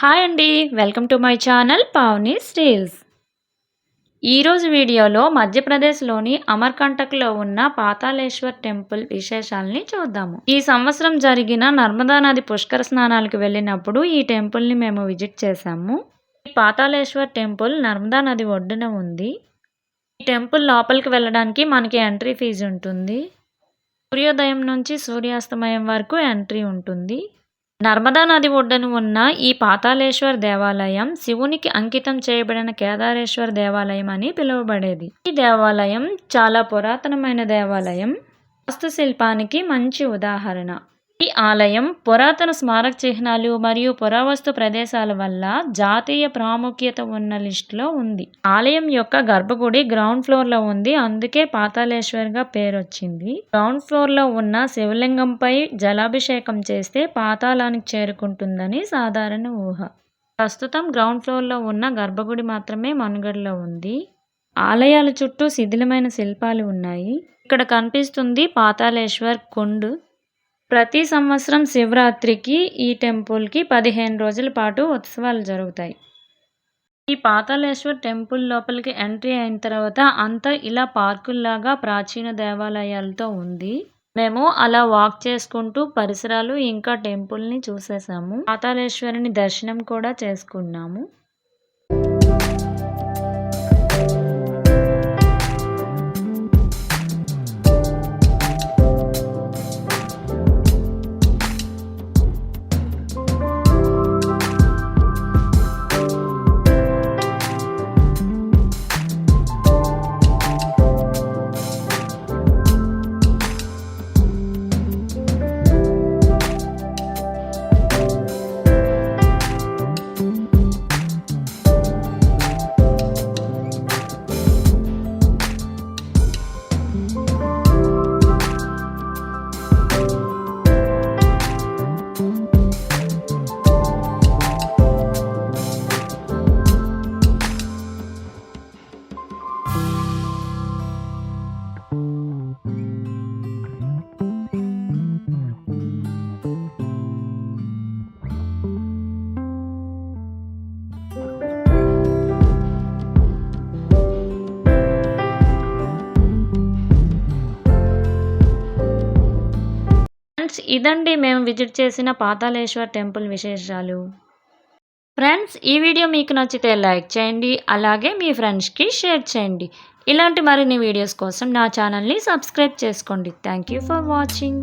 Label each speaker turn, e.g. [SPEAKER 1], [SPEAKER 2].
[SPEAKER 1] Hi అండి welcome to my channel Pavani steels. ఈరోజు వీడియోలో మధ్యప్రదేశ్లోని అమర్కంటక్లో ఉన్న పాతాళేశ్వర్ టెంపుల్ విశేషాలని చూద్దాము. ఈ సంవత్సరం జరిగిన నర్మదా నది పుష్కర స్నానాలకు వెళ్ళినప్పుడు ఈ టెంపుల్ని మేము విజిట్ చేశాము. ఈ పాతాళేశ్వర్ టెంపుల్ నర్మదా నది ఒడ్డున ఉంది. ఈ టెంపుల్ లోపలికి వెళ్ళడానికి మనకి ఎంట్రీ ఫీజు ఉంటుంది. సూర్యోదయం నుంచి సూర్యాస్తమయం వరకు ఎంట్రీ ఉంటుంది. నర్మదా నది ఒడ్డున ఉన్న ఈ పాతాళేశ్వర దేవాలయం శివునికి అంకితం చేయబడిన కేదారేశ్వర్ దేవాలయం అని పిలువబడేది. ఈ దేవాలయం చాలా పురాతనమైన దేవాలయం. వాస్తుశిల్పానికి మంచి ఉదాహరణ. ఈ ఆలయం పురాతన స్మారక చిహ్నాలు మరియు పురావస్తు ప్రదేశాల వల్ల జాతీయ ప్రాముఖ్యత ఉన్న లిస్టులో ఉంది. ఆలయం యొక్క గర్భగుడి గ్రౌండ్ ఫ్లోర్లో ఉంది. అందుకే పాతాళేశ్వర్గా పేరు వచ్చింది గ్రౌండ్ ఫ్లోర్లో ఉన్న శివలింగంపై జలాభిషేకం చేస్తే పాతాళానికి చేరుకుంటుందని సాధారణ ఊహ. ప్రస్తుతం గ్రౌండ్ ఫ్లోర్లో ఉన్న గర్భగుడి మాత్రమే మనుగడలో ఉంది. ఆలయాల చుట్టూ శిథిలమైన శిల్పాలు ఉన్నాయి. ఇక్కడ కనిపిస్తుంది పాతాళేశ్వర్ కొండు. ప్రతి సంవత్సరం శివరాత్రికి ఈ టెంపుల్కి పదిహేను రోజుల పాటు ఉత్సవాలు జరుగుతాయి. ఈ పాతాళేశ్వర్ టెంపుల్ లోపలికి ఎంట్రీ అయిన తర్వాత అంతా ఇలా పార్కుల్లాగా ప్రాచీన దేవాలయాలతో ఉంది. మేము అలా వాక్ చేసుకుంటూ పరిసరాలు ఇంకా టెంపుల్ని చూసేసాము. పాతాళేశ్వరుని దర్శనం కూడా చేసుకున్నాము. ఇదండి మేము విజిట్ చేసిన పాతాళేశ్వర్ టెంపుల్ విశేషాలు. ఫ్రెండ్స్ ఈ వీడియో మీకు నచ్చితే లైక్ చేయండి అలాగే మీ ఫ్రెండ్స్కి షేర్ చేయండి. ఇలాంటి మరిన్ని వీడియోస్ కోసం నా ఛానల్ని సబ్స్క్రైబ్ చేసుకోండి. Thank you for watching.